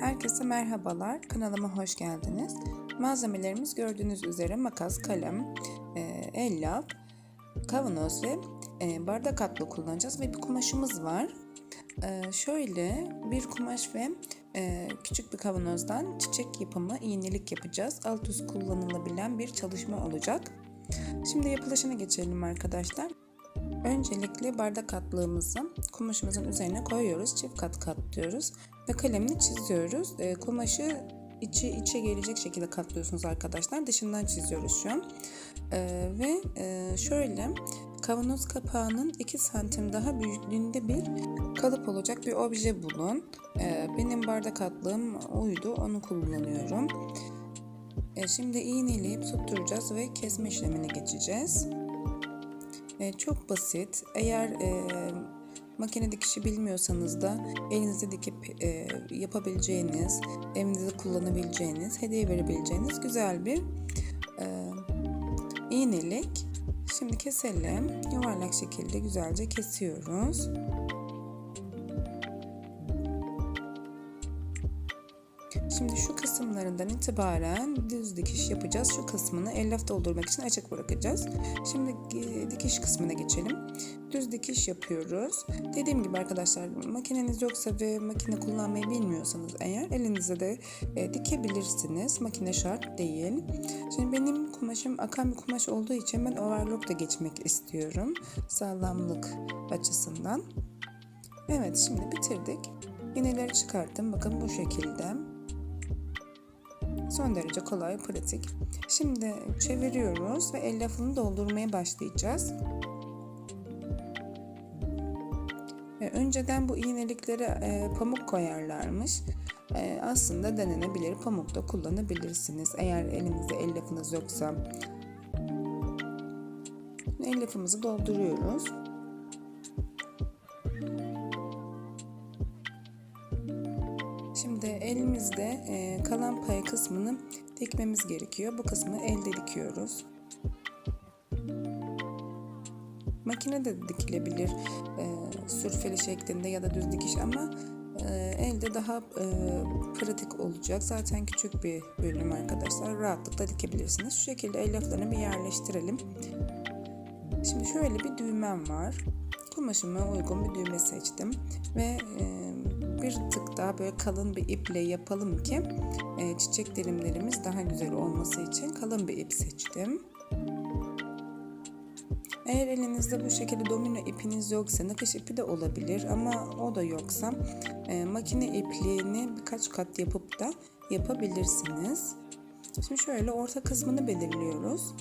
Herkese merhabalar, kanalıma hoş geldiniz. Malzemelerimiz gördüğünüz üzere makas, kalem, e, el laf, kavanoz ve e, bardak atlı kullanacağız ve bir kumaşımız var. E, şöyle bir kumaş ve küçük bir kavanozdan çiçek yapımı iğnelik yapacağız. Alt üst kullanılabilen bir çalışma olacak. Şimdi yapılışına geçelim arkadaşlar. Öncelikle bardak atlığımızı kumaşımızın üzerine koyuyoruz. Çift kat katlıyoruz ve kalemini çiziyoruz. E, kumaşı içi içe gelecek şekilde katlıyorsunuz arkadaşlar. Dışından çiziyoruz şu an. E, ve e, şöyle kavanoz kapağının 2 santim daha büyüklüğünde bir kalıp olacak bir obje bulun. E, benim bardak atlığım oydu. Onu kullanıyorum. E, şimdi iğneleyip tutturacağız ve kesme işlemine geçeceğiz. E, çok basit. Eğer e, makine dikişi bilmiyorsanız da elinizde dikip e, yapabileceğiniz, evinizde kullanabileceğiniz, hediye verebileceğiniz güzel bir e, iğnelik. Şimdi keselim. Yuvarlak şekilde güzelce kesiyoruz. Kısımlarından itibaren düz dikiş yapacağız. Şu kısmını ellaf doldurmak için açık bırakacağız. Şimdi e, dikiş kısmına geçelim. Düz dikiş yapıyoruz. Dediğim gibi arkadaşlar makineniz yoksa ve makine kullanmayı bilmiyorsanız eğer elinize de e, dikebilirsiniz. Makine şart değil. Şimdi benim kumaşım akan bir kumaş olduğu için ben overlock da geçmek istiyorum. Sağlamlık açısından. Evet şimdi bitirdik. İğneleri çıkarttım. Bakın bu şekilde. Son derece kolay, pratik. Şimdi çeviriyoruz ve el lafını doldurmaya başlayacağız. E, önceden bu iğneliklere e, pamuk koyarlarmış. E, aslında denenebilir. Pamuk da kullanabilirsiniz. Eğer elinizde el lafınız yoksa. El lafımızı dolduruyoruz. Elimizde e, kalan pay kısmını dikmemiz gerekiyor. Bu kısmı elde dikiyoruz. Makine de dikilebilir e, sürfeli şeklinde ya da düz dikiş ama e, elde daha e, pratik olacak. Zaten küçük bir bölüm arkadaşlar. Rahatlıkla dikebilirsiniz. Şu şekilde el laflarını bir yerleştirelim. Şimdi şöyle bir düğmem var. Kumaşıma uygun bir düğme seçtim ve e, bir tık daha böyle kalın bir iple yapalım ki e, çiçek dilimlerimiz daha güzel olması için kalın bir ip seçtim. Eğer elinizde bu şekilde domino ipiniz yoksa nakış ipi de olabilir ama o da yoksa e, makine ipliğini birkaç kat yapıp da yapabilirsiniz. Şimdi şöyle orta kısmını belirliyoruz.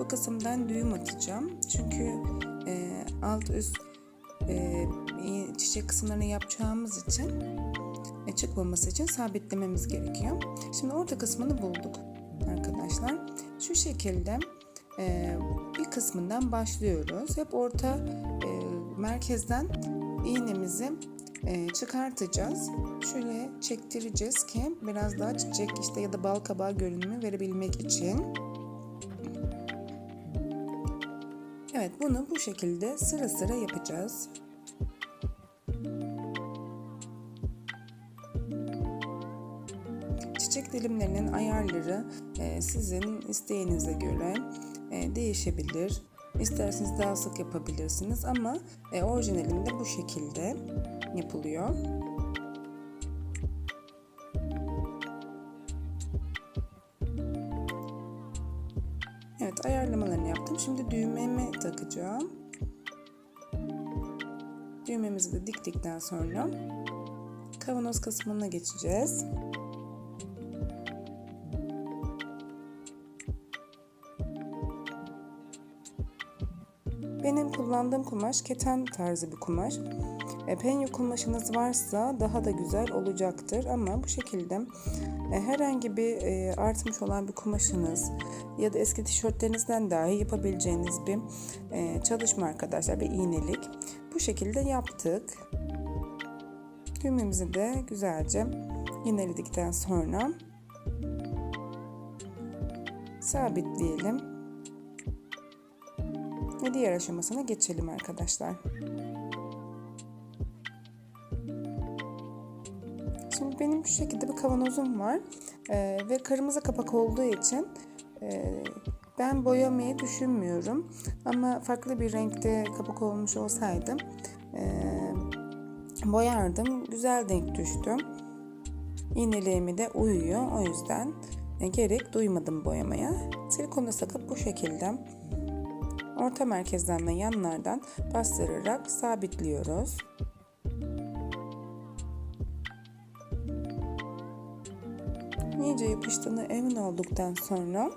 Bu kısımdan düğüm atacağım. Çünkü e, alt üst e, çiçek kısımlarını yapacağımız için çıkmaması için sabitlememiz gerekiyor. Şimdi orta kısmını bulduk arkadaşlar. Şu şekilde e, bir kısmından başlıyoruz. Hep orta e, merkezden iğnemizi çıkartacağız. Şöyle çektireceğiz ki biraz daha çiçek işte ya da bal kabağı görünümü verebilmek için. Evet bunu bu şekilde sıra sıra yapacağız. Çiçek dilimlerinin ayarları e, sizin isteğinize göre e, değişebilir. İsterseniz daha sık yapabilirsiniz ama e, orijinalinde bu şekilde yapılıyor. Ayarlamalarını yaptım. Şimdi düğmemi takacağım. Düğmemizi de diktikten sonra kavanoz kısmına geçeceğiz. Benim kullandığım kumaş keten tarzı bir kumaş. E, penyo kumaşınız varsa daha da güzel olacaktır ama bu şekilde herhangi bir e, artmış olan bir kumaşınız ya da eski tişörtlerinizden dahi yapabileceğiniz bir e, çalışma arkadaşlar bir iğnelik. Bu şekilde yaptık. Düğmemizi de güzelce iğneledikten sonra sabitleyelim ve diğer aşamasına geçelim arkadaşlar. Benim bu şekilde bir kavanozum var Ee, ve kırmızı kapak olduğu için e, ben boyamayı düşünmüyorum. Ama farklı bir renkte kapak olmuş olsaydım e, boyardım. Güzel denk düştü. İğneliğimi de uyuyor. O yüzden e, gerek duymadım boyamaya. Silikonu sakıp bu şekilde orta merkezden ve yanlardan bastırarak sabitliyoruz. İyice yapıştığına emin olduktan sonra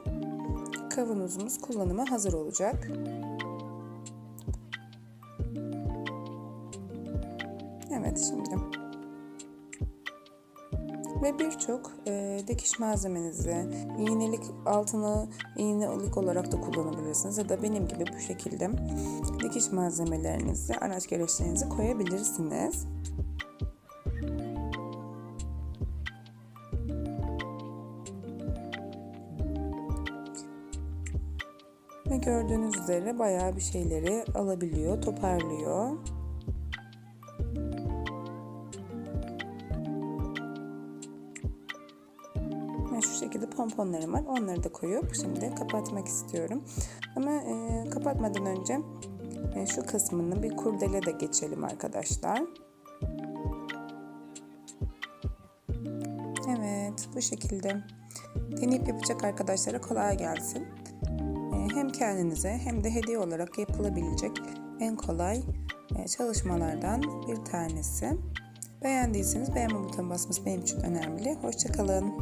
kavanozumuz kullanıma hazır olacak. Evet şimdi ve birçok e, dikiş malzemenizi iğnelik altını iğnelik olarak da kullanabilirsiniz ya da benim gibi bu şekilde dikiş malzemelerinizi araç gereçlerinizi koyabilirsiniz. Ve gördüğünüz üzere bayağı bir şeyleri alabiliyor, toparlıyor. Şu şekilde pomponlarım var. Onları da koyup şimdi kapatmak istiyorum. Ama e, kapatmadan önce e, şu kısmını bir kurdele de geçelim arkadaşlar. Evet bu şekilde deneyip yapacak arkadaşlara kolay gelsin. E, hem kendinize hem de hediye olarak yapılabilecek en kolay e, çalışmalardan bir tanesi. Beğendiyseniz beğenme butonuna basması benim için önemli. Hoşçakalın.